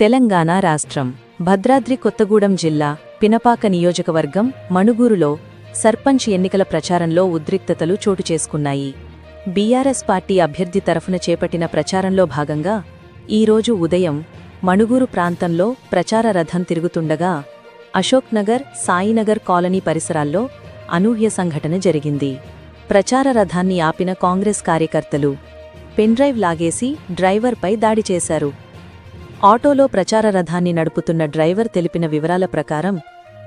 తెలంగాణ రాష్ట్రం భద్రాద్రి కొత్తగూడెం జిల్లా పినపాక నియోజకవర్గం మణుగూరులో సర్పంచ్ ఎన్నికల ప్రచారంలో ఉద్రిక్తతలు చోటు చేసుకున్నాయి. బీఆర్ఎస్ పార్టీ అభ్యర్థి తరఫున చేపట్టిన ప్రచారంలో భాగంగా ఈరోజు ఉదయం మణుగూరు ప్రాంతంలో ప్రచార రథం తిరుగుతుండగా అశోక్నగర్ సాయినగర్ కాలనీ పరిసరాల్లో అనూహ్య సంఘటన జరిగింది. ప్రచార రథాన్ని ఆపిన కాంగ్రెస్ కార్యకర్తలు పెన్డ్రైవ్ లాగేసి డ్రైవర్పై దాడి చేశారు. ఆటోలో ప్రచార రథాన్ని నడుపుతున్న డ్రైవర్ తెలిపిన వివరాల ప్రకారం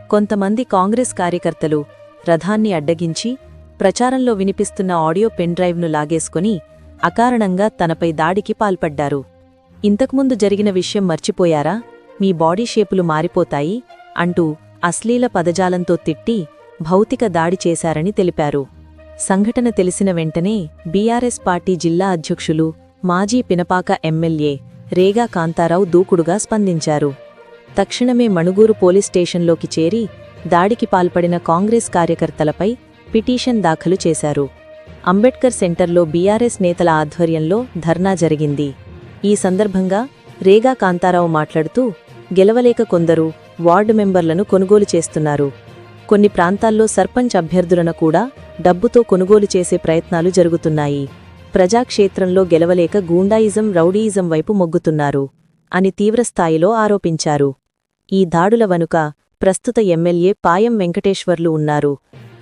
కొంతమంది కాంగ్రెస్ కార్యకర్తలు రథాన్ని అడ్డగించి ప్రచారంలో వినిపిస్తున్న ఆడియో పెన్డ్రైవ్ను లాగేసుకుని అకారణంగా తనపై దాడికి పాల్పడ్డారు. ఇంతకుముందు జరిగిన విషయం మర్చిపోయారా? మీ బాడీ షేపులు మారిపోతాయి అంటూ అశ్లీల పదజాలంతో తిట్టి భౌతిక దాడి చేశారని తెలిపారు. సంఘటన తెలిసిన వెంటనే బీఆర్ఎస్ పార్టీ జిల్లా అధ్యక్షులు మాజీ పినపాక ఎమ్మెల్యే రేగా కాంతారావు దూకుడుగా స్పందించారు. తక్షణమే మణుగూరు పోలీస్ స్టేషన్లోకి చేరి దాడికి పాల్పడిన కాంగ్రెస్ కార్యకర్తలపై పిటిషన్ దాఖలు చేశారు. అంబేడ్కర్ సెంటర్లో బీఆర్ఎస్ నేతల ఆధ్వర్యంలో ధర్నా జరిగింది. ఈ సందర్భంగా రేగా కాంతారావు మాట్లాడుతూ గెలవలేక కొందరు వార్డు మెంబర్లను కొనుగోలు చేస్తున్నారు. కొన్ని ప్రాంతాల్లో సర్పంచ్ అభ్యర్థులను కూడా డబ్బుతో కొనుగోలు చేసే ప్రయత్నాలు జరుగుతున్నాయి. ప్రజాక్షేత్రంలో గెలవలేక గూండాయిజం రౌడీయిజం వైపు మొగ్గుతున్నారు అని తీవ్రస్థాయిలో ఆరోపించారు. ఈ దాడుల వనుక ప్రస్తుత ఎమ్మెల్యే పాయం వెంకటేశ్వర్లు ఉన్నారు.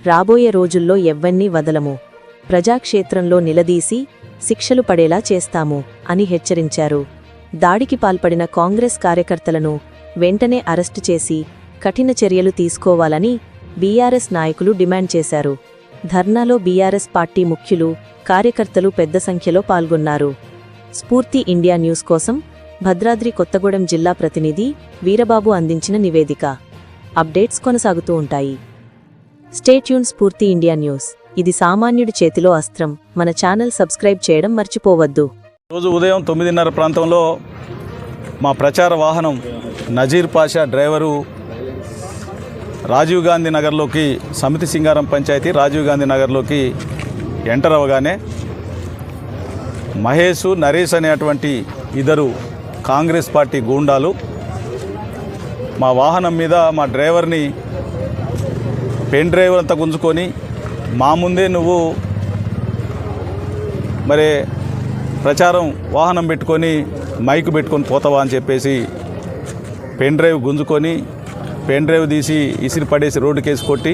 రాబోయే రోజుల్లో ఎవ్వన్నీ వదలము. ప్రజాక్షేత్రంలో నిలదీసి శిక్షలు పడేలా చేస్తాము అని హెచ్చరించారు. దాడికి పాల్పడిన కాంగ్రెస్ కార్యకర్తలను వెంటనే అరెస్టు చేసి కఠిన చర్యలు తీసుకోవాలని బీఆర్ఎస్ నాయకులు డిమాండ్ చేశారు. ధర్నాలో బీఆర్ఎస్ పార్టీ ముఖ్యులు కార్యకర్తలు పెద్ద సంఖ్యలో పాల్గొన్నారు. స్ఫూర్తి ఇండియా న్యూస్ కోసం భద్రాద్రి కొత్తగూడెం జిల్లా ప్రతినిధి వీరబాబు అందించిన నివేదిక. అప్డేట్స్ కొనసాగుతూ ఉంటాయి. స్టేట్యూన్ స్ఫూర్తి ఇండియా న్యూస్. ఇది సామాన్యుడి చేతిలో అస్త్రం. మన ఛానల్ సబ్స్క్రైబ్ చేయడం మర్చిపోవద్దు. రోజు ఉదయం తొమ్మిదిన్నర ప్రాంతంలో మా ప్రచార వాహనం నజీర్ పాషా డ్రైవరు రాజీవ్ గాంధీ నగర్లోకి సమితి సింగారం పంచాయతీ రాజీవ్ గాంధీ నగర్లోకి ఎంటర్ అవ్వగానే మహేష్ నరేష్ అనేటువంటి ఇద్దరు కాంగ్రెస్ పార్టీ గూండాలు మా వాహనం మీద మా డ్రైవర్ని పెన్ డ్రైవర్ అంతా గుంజుకొని మా ముందే నువ్వు మరి ప్రచారం వాహనం పెట్టుకొని మైక్ పెట్టుకొని పోతావా అని చెప్పేసి పెన్ డ్రైవ్ గుంజుకొని పెన్ డ్రైవ్ తీసి ఇసిరి పడేసి రోడ్డు కేసు కొట్టి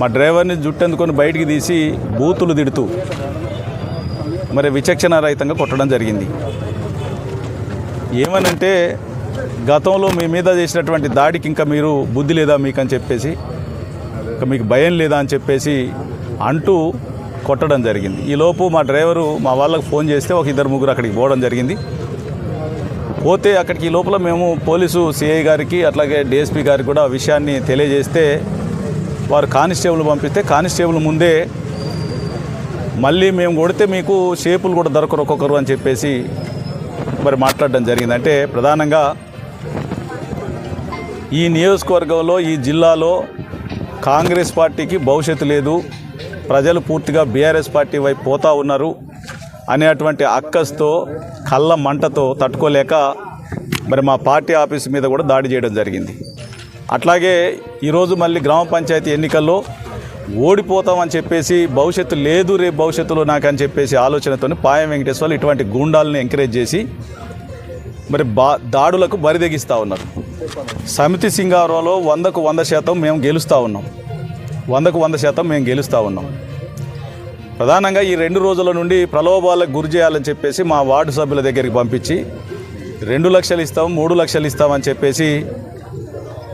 మా డ్రైవర్ని జుట్టెందుకొని బయటికి తీసి బూతులు తిడుతూ మరి విచక్షణ రహితంగా కొట్టడం జరిగింది. ఏమనంటే గతంలో మీ మీద చేసినటువంటి దాడికి ఇంకా మీరు బుద్ధి లేదా మీకు అని చెప్పేసి ఇంకా మీకు భయం లేదా అని చెప్పేసి అంటూ కొట్టడం జరిగింది. ఈలోపు మా డ్రైవరు మా వాళ్ళకి ఫోన్ చేస్తే ఒక ఇద్దరు ముగ్గురు అక్కడికి పోవడం జరిగింది. పోతే అక్కడికి ఈ లోపల మేము పోలీసు సిఐ గారికి అట్లాగే డిఎస్పీ గారికి కూడా విషయాన్ని తెలియజేస్తే వారు కానిస్టేబుల్ పంపిస్తే కానిస్టేబుల్ ముందే మళ్ళీ మేము కొడితే మీకు షేపులు కూడా దొరకరు ఒక్కొక్కరు అని చెప్పేసి మరి మాట్లాడడం జరిగింది. అంటే ప్రధానంగా ఈ నియోజకవర్గంలో ఈ జిల్లాలో కాంగ్రెస్ పార్టీకి భవిష్యత్తు లేదు. ప్రజలు పూర్తిగా బీఆర్ఎస్ పార్టీ వైపు పోతా ఉన్నారు. అనేటువంటి అక్కస్తో కళ్ళ మంటతో తట్టుకోలేక మరి మా పార్టీ ఆఫీస్ మీద కూడా దాడి చేయడం జరిగింది. అట్లాగే ఈరోజు మళ్ళీ గ్రామ పంచాయతీ ఎన్నికల్లో ఓడిపోతామని చెప్పేసి భవిష్యత్తు లేదు రేపు భవిష్యత్తులో నాకని చెప్పేసి ఆలోచనతో పాయం వెంకటేశ్వర్లు ఇటువంటి గూండాలను ఎంకరేజ్ చేసి మరి బా దాడులకు బరిదెగిస్తూ ఉన్నారు. సమితి సింగారంలో వందకు వంద శాతం మేము గెలుస్తూ ఉన్నాం. వందకు వంద శాతం మేము గెలుస్తూ ఉన్నాం. ప్రధానంగా ఈ రెండు రోజుల నుండి ప్రలోభాలకు గురి చేయాలని చెప్పేసి మా వార్డు సభ్యుల దగ్గరికి పంపించి రెండు లక్షలు ఇస్తాం మూడు లక్షలు ఇస్తామని చెప్పేసి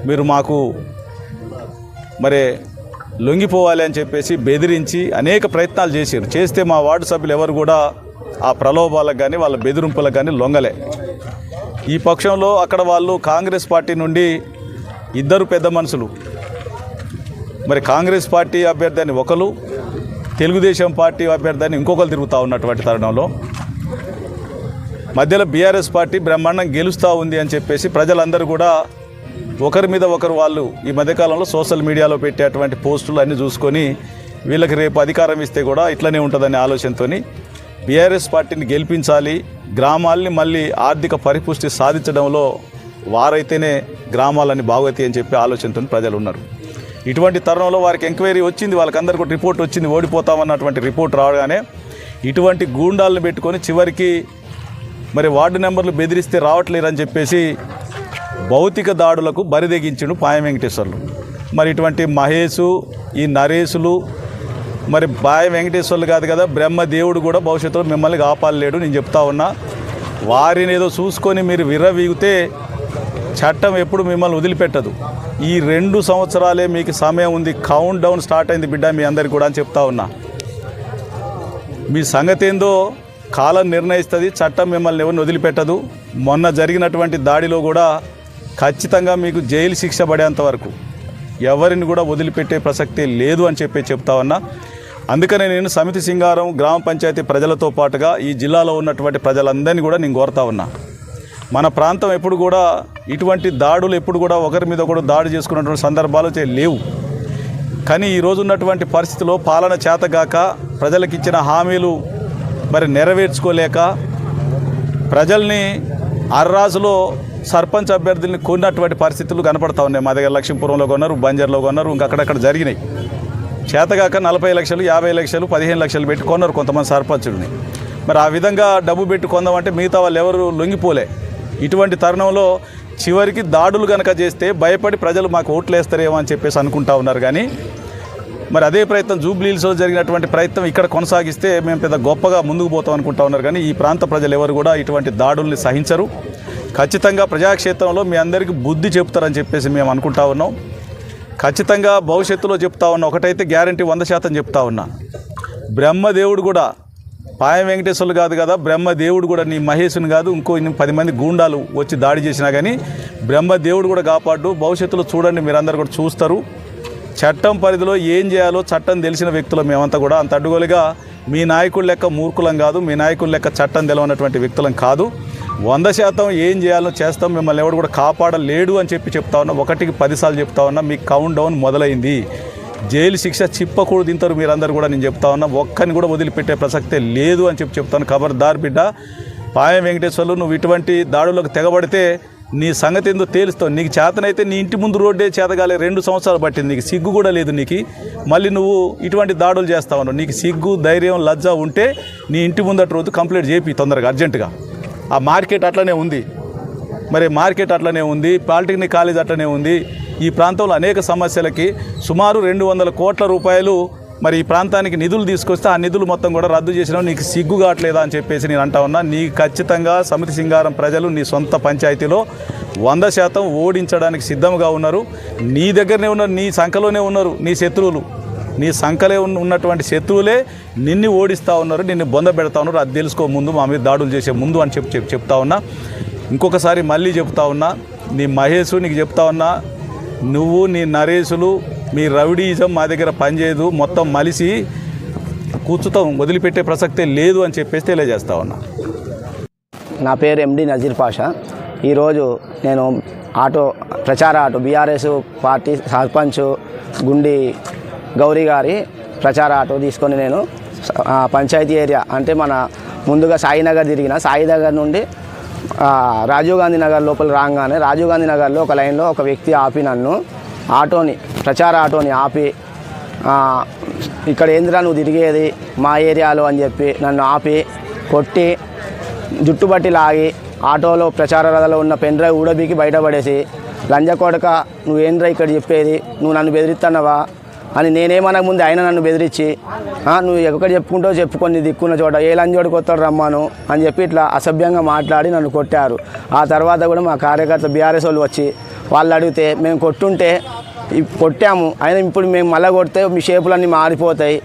మీరు మాకు మరి లొంగిపోవాలి అని చెప్పేసి బెదిరించి అనేక ప్రయత్నాలు చేశారు. చేస్తే మా వార్డు సభ్యులు ఎవరు కూడా ఆ ప్రలోభాలకు కానీ వాళ్ళ బెదిరింపులకు కానీ లొంగలే. ఈ పక్షంలో అక్కడ వాళ్ళు కాంగ్రెస్ పార్టీ నుండి ఇద్దరు పెద్ద మనుషులు. మరి కాంగ్రెస్ పార్టీ అభ్యర్థి అని ఒకరు తెలుగుదేశం పార్టీ అభ్యర్థాన్ని అని ఇంకొకరు తిరుగుతూ ఉన్నటువంటి తరుణంలో మధ్యలో బీఆర్ఎస్ పార్టీ బ్రహ్మాండం గెలుస్తూ ఉంది అని చెప్పేసి ప్రజలందరూ కూడా ఒకరి మీద ఒకరు వాళ్ళు ఈ మధ్యకాలంలో సోషల్ మీడియాలో పెట్టేటువంటి పోస్టులు అన్నీ చూసుకొని వీళ్ళకి రేపు అధికారం ఇస్తే కూడా ఇట్లనే ఉంటుందనే ఆలోచనతోని బీఆర్ఎస్ పార్టీని గెలిపించాలి గ్రామాల్ని మళ్ళీ ఆర్థిక పరిపుష్టి సాధించడంలో వారైతేనే గ్రామాలని బాగోతాయి అని చెప్పి ఆలోచనతో ప్రజలు ఉన్నారు ఇటువంటి తరుణంలో వారికి ఎంక్వైరీ వచ్చింది వాళ్ళకందరికీ ఒక రిపోర్ట్ వచ్చింది ఓడిపోతామన్నటువంటి రిపోర్ట్ రావగానే ఇటువంటి గూండాలను పెట్టుకొని చివరికి మరి వార్డు నెంబర్లు బెదిరిస్తే రావట్లేరని చెప్పేసి భౌతిక దాడులకు బరిదెగించిండు పాయం వెంకటేశ్వర్లు. మరి ఇటువంటి మహేషు ఈ నరేషులు మరి బాయ వెంకటేశ్వర్లు కాదు కదా బ్రహ్మదేవుడు కూడా భవిష్యత్తులో మిమ్మల్ని కాపాడలేడు నేను చెప్తా ఉన్నా. వారిని ఏదో చూసుకొని మీరు విర్రవీగితే చట్టం ఎప్పుడు మిమ్మల్ని వదిలిపెట్టదు. ఈ రెండు సంవత్సరాలే మీకు సమయం ఉంది. కౌంట్ డౌన్ స్టార్ట్ అయింది బిడ్డ మీ అందరికి కూడా అని చెప్తా ఉన్నా. మీ సంగతి ఏందో కాలం నిర్ణయిస్తుంది చట్టం మిమ్మల్ని ఎవరిని వదిలిపెట్టదు. మొన్న జరిగినటువంటి దాడిలో కూడా ఖచ్చితంగా మీకు జైలు శిక్ష పడేంత వరకు ఎవరిని కూడా వదిలిపెట్టే ప్రసక్తి లేదు అని చెప్పి చెప్తా ఉన్నా. అందుకనే నేను సమితి సింగారం గ్రామ పంచాయతీ ప్రజలతో పాటుగా ఈ జిల్లాలో ఉన్నటువంటి ప్రజలందరినీ కూడా నేను కోరుతా ఉన్నా. మన ప్రాంతం ఎప్పుడు కూడా ఇటువంటి దాడులు ఎప్పుడు కూడా ఒకరి మీద కూడా దాడి చేసుకున్నటువంటి సందర్భాలు లేవు. కానీ ఈ ఉన్నటువంటి పరిస్థితిలో పాలన చేతగాక ప్రజలకు ఇచ్చిన హామీలు మరి నెరవేర్చుకోలేక ప్రజల్ని అర్రాజులో సర్పంచ్ అభ్యర్థుల్ని కొన్నటువంటి పరిస్థితులు కనపడతా ఉన్నాయి. మా దగ్గర లక్ష్మీపురంలో కొన్నారు బంజర్లో కొన్నారు ఇంకా అక్కడక్కడ జరిగినాయి. చేతగాక నలభై లక్షలు యాభై లక్షలు పదిహేను లక్షలు పెట్టి కొన్నారు కొంతమంది సర్పంచుడిని మరి ఆ విధంగా డబ్బు పెట్టి కొందామంటే మిగతా వాళ్ళు ఎవరు లొంగిపోలే. ఇటువంటి తరుణంలో చివరికి దాడులు కనుక చేస్తే భయపడి ప్రజలు మాకు ఓట్లు వేస్తారేమో అని చెప్పేసి అనుకుంటా ఉన్నారు కానీ మరి అదే ప్రయత్నం జూబ్లీహిల్స్లో జరిగినటువంటి ప్రయత్నం ఇక్కడ కొనసాగిస్తే మేము పెద్ద గొప్పగా ముందుకు పోతాం అనుకుంటా ఉన్నారు కానీ ఈ ప్రాంత ప్రజలు ఎవరు కూడా ఇటువంటి దాడుల్ని సహించరు. ఖచ్చితంగా ప్రజాక్షేత్రంలో మీ అందరికీ బుద్ధి చెప్తారని చెప్పేసి మేము అనుకుంటా ఉన్నాం. ఖచ్చితంగా భవిష్యత్తులో చెప్తా ఉన్నా ఒకటైతే గ్యారంటీ వంద శాతం చెప్తా ఉన్నా. బ్రహ్మదేవుడు కూడా పాయం వెంకటేశ్వర్లు కాదు కదా బ్రహ్మదేవుడు కూడా నీ మహేశుని కాదు ఇంకో పది మంది గూండాలు వచ్చి దాడి చేసినా కానీ బ్రహ్మదేవుడు కూడా కాపాడు. భవిష్యత్తులో చూడండి మీరందరూ కూడా చూస్తారు. చట్టం పరిధిలో ఏం చేయాలో చట్టం తెలిసిన వ్యక్తులు మేమంతా కూడా అంత అడ్డుగోలుగా మీ నాయకుడు లెక్క మూర్ఖులం కాదు మీ నాయకుడు లెక్క చట్టం తెలవనటువంటి వ్యక్తులం కాదు. వంద శాతం ఏం చేయాలో చేస్తాం మిమ్మల్ని ఎవడు కూడా కాపాడలేడు అని చెప్పి చెప్తా ఉన్నా ఒకటికి పదిసార్లు చెప్తా ఉన్నా మీ కౌంట్ డౌన్ మొదలైంది. జైలు శిక్ష చిప్పకూడదు ఇంతరు మీరందరూ కూడా నేను చెప్తా ఉన్నా. ఒక్కని కూడా వదిలిపెట్టే ప్రసక్తే లేదు అని చెప్పి చెప్తాను. ఖబర్దార్ బిడ్డ పాయం వెంకటేశ్వర్లు నువ్వు ఇటువంటి దాడులకు తెగబడితే నీ సంగతి ఏందో తేలుస్తావు. నీకు చేతనైతే నీ ఇంటి ముందు రోడ్డే చేతగాలే. రెండు సంవత్సరాలు పట్టింది. నీకు సిగ్గు కూడా లేదు నీకు. మళ్ళీ నువ్వు ఇటువంటి దాడులు చేస్తావు నీకు సిగ్గు ధైర్యం లజ్జ ఉంటే నీ ఇంటి ముందట రోజు కంప్లీట్ చేపి తొందరగా అర్జెంటుగా. ఆ మార్కెట్ అట్లనే ఉంది. మరి మార్కెట్ అట్లనే ఉంది. పాలిటెక్నిక్ కాలేజ్ అట్లనే ఉంది. ఈ ప్రాంతంలో అనేక సమస్యలకి సుమారు రెండు వందల కోట్ల రూపాయలు మరి ఈ ప్రాంతానికి నిధులు తీసుకొస్తే ఆ నిధులు మొత్తం కూడా రద్దు చేసినా నీకు సిగ్గు కావట్లేదా అని చెప్పేసి నేను అంటా ఉన్నా. నీ ఖచ్చితంగా సమితి సింగారం ప్రజలు నీ సొంత పంచాయతీలో వంద శాతం ఓడించడానికి సిద్ధంగా ఉన్నారు. నీ దగ్గరనే ఉన్నారు నీ సంఖలోనే ఉన్నారు నీ శత్రువులు. నీ సంఖలే ఉన్న ఉన్నటువంటి శత్రువులే నిన్ను ఓడిస్తూ ఉన్నారు నిన్ను బొంద పెడతా ఉన్నారు. అది తెలుసుకో ముందు మా మీద దాడులు చేసే ముందు అని చెప్పి చెప్తా ఉన్నా. ఇంకొకసారి మళ్ళీ చెప్తా ఉన్నా. నీ మహేష్ నీకు చెప్తా ఉన్నా. నువ్వు నీ నరేషులు మీ రౌడీజం మా దగ్గర పనిచేయదు. మొత్తం మలిసి కూర్చుతాం వదిలిపెట్టే ప్రసక్తే లేదు అని చెప్పేసి తెలియజేస్తా ఉన్నా. నా పేరు ఎండి నజీర్ పాషా. ఈరోజు నేను ఆటో ప్రచార ఆటో బీఆర్ఎస్ పార్టీ సర్పంచ్ గుండి గౌరీ గారి ప్రచార ఆటో తీసుకొని నేను పంచాయతీ ఏరియా అంటే మన ముందుగా సాయినగర్ తిరిగిన సాయినగర్ నుండి రాజీవ్ గాంధీ నగర్ లోపల రాగానే రాజీవ్ గాంధీ నగర్లో ఒక లైన్లో ఒక వ్యక్తి ఆపి నన్ను ఆటోని ప్రచార ఆటోని ఆపి ఇక్కడ ఏందిరా నువ్వు తిరిగేది మా ఏరియాలో అని చెప్పి నన్ను ఆపి కొట్టి జుట్టుబట్టి లాగి ఆటోలో ప్రచార రథలో ఉన్న పెన్ డ్రైవ్ ఊడబీకి బయటపడేసి లంజ కొడక నువ్వేంద్రా ఇక్కడ చెప్పేది? నువ్వు నన్ను బెదిరిస్తున్నావా అని నేనేమన్నా ముందు ఆయన నన్ను బెదిరించి నువ్వు ఎక్కడ చెప్పుకుంటావు చెప్పుకొని దిక్కున్న చోట ఏ లంజోడికి కొత్తాడు రమ్మాను? అని చెప్పి ఇట్లా అసభ్యంగా మాట్లాడి నన్ను కొట్టారు. ఆ తర్వాత కూడా మా కార్యకర్త బీఆర్ఎస్ వాళ్ళు వచ్చి వాళ్ళు అడిగితే మేము కొట్టుంటే కొట్టాము. అయినా ఇప్పుడు మేము మళ్ళీ కొడితే మీ షేపులన్నీ మారిపోతాయి.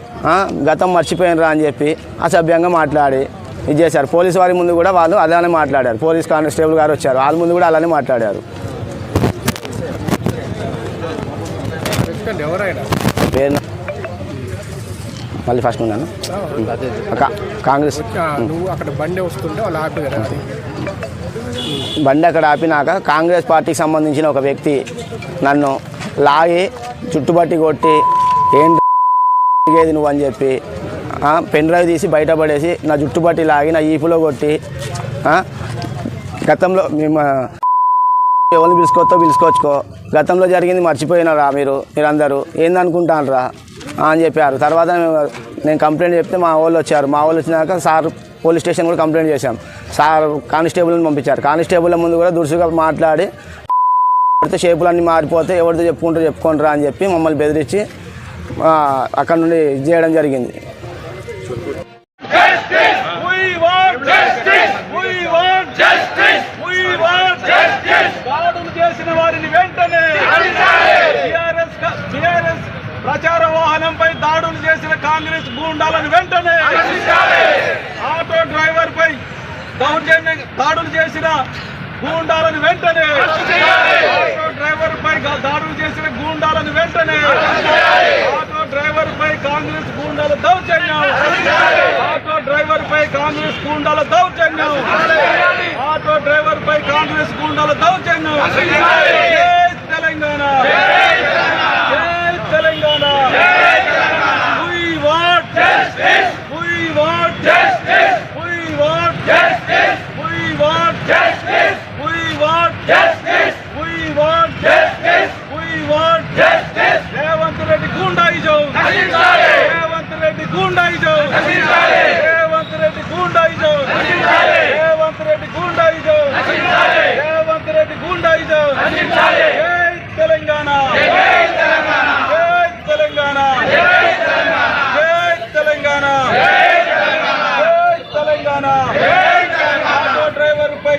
గతం మర్చిపోయినరా? అని చెప్పి అసభ్యంగా మాట్లాడి ఇది చేశారు. పోలీస్ వారి ముందు కూడా వాళ్ళు అలానే మాట్లాడారు. పోలీస్ కానిస్టేబుల్ గారు వచ్చారు. వాళ్ళ ముందు కూడా అలానే మాట్లాడారు చెప్పండి ఎవరైనా పేరు? మళ్ళీ ఫస్ట్ ఉన్నాను కాంగ్రెస్. బండి అక్కడ ఆపినాక కాంగ్రెస్ పార్టీకి సంబంధించిన ఒక వ్యక్తి నన్ను లాగి చుట్టుపట్టి కొట్టి ఏంటి నువ్వు అని చెప్పి పెన్ డ్రైవ్ తీసి బయట పడేసి నా జుట్టు పట్టి లాగి నా ఈపులో కొట్టి గతంలో మేము ఎవరిని పిలుచుకోవచ్చో పిలుచుకోవచ్చుకో. గతంలో జరిగింది మర్చిపోయినారా మీరు మీరందరూ? ఏందనుకుంటానరా? అని చెప్పారు. తర్వాత నేను కంప్లైంట్ చెప్తే మా వాళ్ళు వచ్చారు. మా వాళ్ళు వచ్చినాక సార్ పోలీస్ స్టేషన్ కూడా కంప్లైంట్ చేశాం. సార్ కానిస్టేబుల్ని పంపించారు. కానిస్టేబుల్ ముందు కూడా దురుసుగా మాట్లాడి పడితే షేపులన్నీ మారిపోతే ఎవరితో చెప్పుకుంటారు చెప్పుకుంటారా అని చెప్పి మమ్మల్ని బెదిరించి అక్కడ నుండి చేయడం జరిగింది. కాంగ్రెస్ గూండాలను వెంటనే ఆటో డ్రైవర్ పై దౌర్జన్య దాడులు చేసిన గూండాలను వెంటనే ఆటో డ్రైవర్ పై దాడులు చేసిన గూండాలను వెంటనే ఆటో డ్రైవర్ పై కాంగ్రెస్ గూండాల దౌర్జన్యం. ఆటో డ్రైవర్ పై కాంగ్రెస్ గూండాల దౌర్జన్యం. ఆటో డ్రైవర్ పై కాంగ్రెస్ గూండాల దౌర్జన్యం. తెలంగాణ. తెలంగాణ. Justice.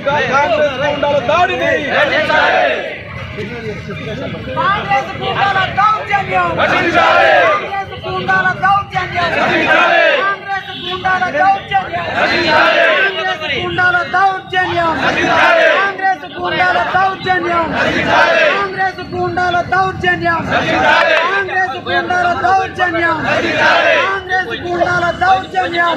కాంగ్రెస్ గూండాల దాడిని. కాంగ్రెస్ గుండాల దౌర్జన్యం. కాంగ్రెస్ గుండాల దౌర్జన్యం. కాంగ్రెస్ గుండాల దౌర్జన్యం. కాంగ్రెస్ గుండాల దౌర్జన్యం. కాంగ్రెస్ గుండాల దౌర్జన్యం. కాంగ్రెస్ గుండాల దౌర్జన్యం. కాంగ్రెస్ గుండాల దౌర్జన్యం. కాంగ్రెస్ గుండాల దౌర్జన్యం.